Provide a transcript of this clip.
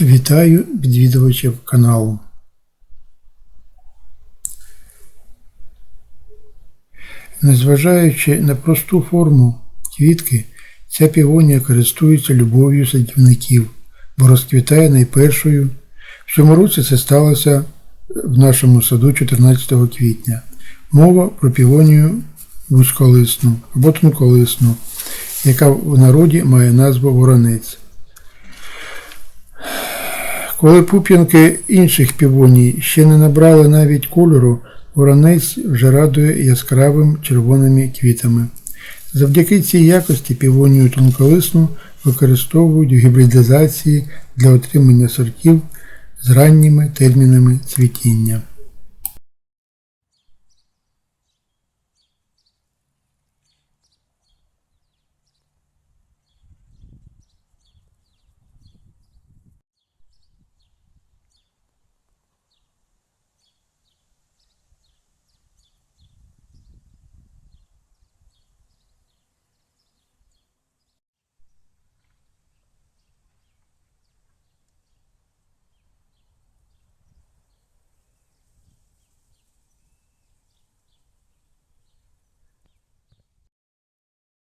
Вітаю відвідувачів каналу. Незважаючи на просту форму квітки, ця півонія користується любов'ю садівників, бо розквітає найпершою. В цьому році це сталося в нашому саду 14 квітня. Мова про півонію вузьколисну або тонколисну, яка в народі має назву воронець. Коли пуп'янки інших півоній ще не набрали навіть кольору, воронець вже радує яскравим червоними квітами. Завдяки цій якості півонію тонколисну використовують в гібридизації для отримання сортів з ранніми термінами цвітіння.